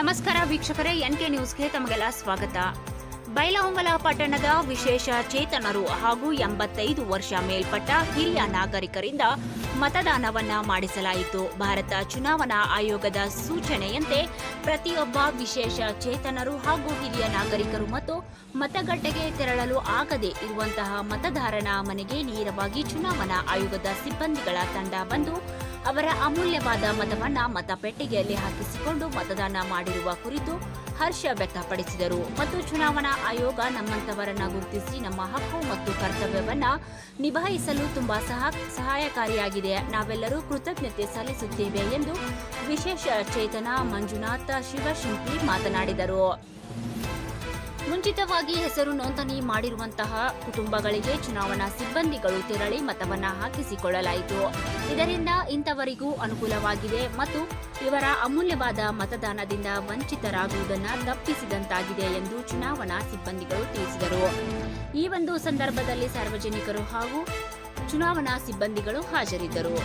ನಮಸ್ಕಾರ ವೀಕ್ಷಕರೇ, N K ನ್ಯೂಸ್ಗೆ ತಮಗೆಲ್ಲ ಸ್ವಾಗತ. ಬೈಲಹೊಂಗಲ ಪಟ್ಟಣದ ವಿಶೇಷ ಚೇತನರು ಹಾಗೂ ಎಂಬತ್ತೈದು ವರ್ಷ ಮೇಲ್ಪಟ್ಟ ಹಿರಿಯ ನಾಗರಿಕರಿಂದ ಮತದಾನವನ್ನ ಮಾಡಿಸಲಾಯಿತು. ಭಾರತ ಚುನಾವಣಾ ಆಯೋಗದ ಸೂಚನೆಯಂತೆ ಪ್ರತಿಯೊಬ್ಬ ವಿಶೇಷ ಚೇತನರು ಹಾಗೂ ಹಿರಿಯ ನಾಗರಿಕರು ಮತ್ತು ಮತಗಟ್ಟೆಗೆ ತೆರಳಲು ಆಗದೆ ಇರುವಂತಹ ಮತದಾರನ ಮನೆಗೆ ನೇರವಾಗಿ ಚುನಾವಣಾ ಆಯೋಗದ ಸಿಬ್ಬಂದಿಗಳ ತಂಡ ಬಂದು ಅವರ ಅಮೂಲ್ಯವಾದ ಮತವನ್ನ ಮತಪೆಟ್ಟಿಗೆಯಲ್ಲಿ ಹಾಕಿಸಿಕೊಂಡು ಮತದಾನ ಮಾಡಿರುವ ಕುರಿತು ಹರ್ಷ ವ್ಯಕ್ತಪಡಿಸಿದರು. ಮತ್ತು ಚುನಾವಣಾ ಆಯೋಗ ನಮ್ಮಂತವರನ್ನ ಗುರುತಿಸಿ ನಮ್ಮ ಹಕ್ಕು ಮತ್ತು ಕರ್ತವ್ಯವನ್ನ ನಿಭಾಯಿಸಲು ತುಂಬಾ ಸಹ ಸಹಾಯಕಾರಿಯಾಗಿದೆ. ನಾವೆಲ್ಲರೂ ಕೃತಜ್ಞತೆ ಸಲ್ಲಿಸುತ್ತೇವೆ ಎಂದು ವಿಶೇಷ ಚೇತನ ಮಂಜುನಾಥ ಶಿವಶಿಂಪಿ ಮಾತನಾಡಿದರು. ಮುಂಚಿತವಾಗಿ ಹೆಸರು ನೋಂದಣಿ ಮಾಡಿರುವಂತಹ ಕುಟುಂಬಗಳಿಗೆ ಚುನಾವಣಾ ಸಿಬ್ಬಂದಿಗಳು ತೆರಳಿ ಮತವನ್ನ ಹಾಕಿಸಿಕೊಳ್ಳಲಾಯಿತು. ಇದರಿಂದ ಇಂಥವರಿಗೂ ಅನುಕೂಲವಾಗಿದೆ ಮತ್ತು ಇವರ ಅಮೂಲ್ಯವಾದ ಮತದಾನದಿಂದ ವಂಚಿತರಾಗುವುದನ್ನು ತಪ್ಪಿಸಿದಂತಾಗಿದೆ ಎಂದು ಚುನಾವಣಾ ಸಿಬ್ಬಂದಿಗಳು ತಿಳಿಸಿದರು. ಈ ಒಂದು ಸಂದರ್ಭದಲ್ಲಿ ಸಾರ್ವಜನಿಕರು ಹಾಗೂ ಚುನಾವಣಾ ಸಿಬ್ಬಂದಿಗಳು ಹಾಜರಿದ್ದರು.